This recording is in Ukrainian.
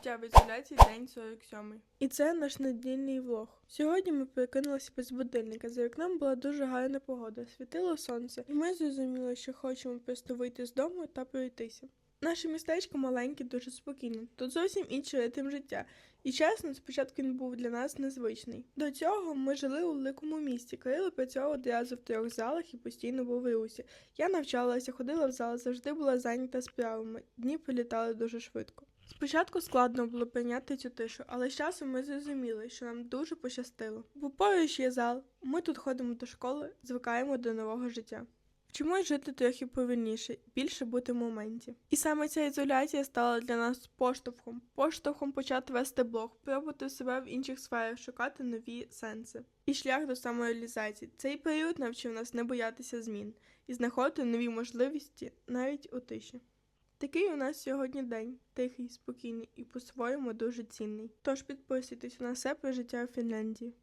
Життя в ізоляції день 47. І це наш недільний влог. Сьогодні ми прокинулися без будильника. За вікном була дуже гарна погода, світило сонце, і ми зрозуміли, що хочемо просто вийти з дому та пройтися. Наше містечко маленьке, дуже спокійне. Тут зовсім інший ритм життя. І чесно, спочатку він був для нас незвичний. До цього ми жили у великому місті. Кирило працював одразу в трьох залах і постійно був в русі. Я навчалася, ходила в зал, завжди була зайнята справами. Дні пролітали дуже швидко. Спочатку складно було прийняти цю тишу, але з часом ми зрозуміли, що нам дуже пощастило. Поруч є зал, ми тут ходимо до школи, звикаємо до нового життя. Вчимось жити трохи повільніше, більше бути в моменті. І саме ця ізоляція стала для нас поштовхом, поштовхом почати вести блог, пробувати себе в інших сферах, шукати нові сенси. І шлях до самореалізації. Цей період навчив нас не боятися змін і знаходити нові можливості навіть у тиші. Такий у нас сьогодні день, тихий, спокійний і по-своєму дуже цінний. Тож підписуйтесь на про життя у Фінляндії.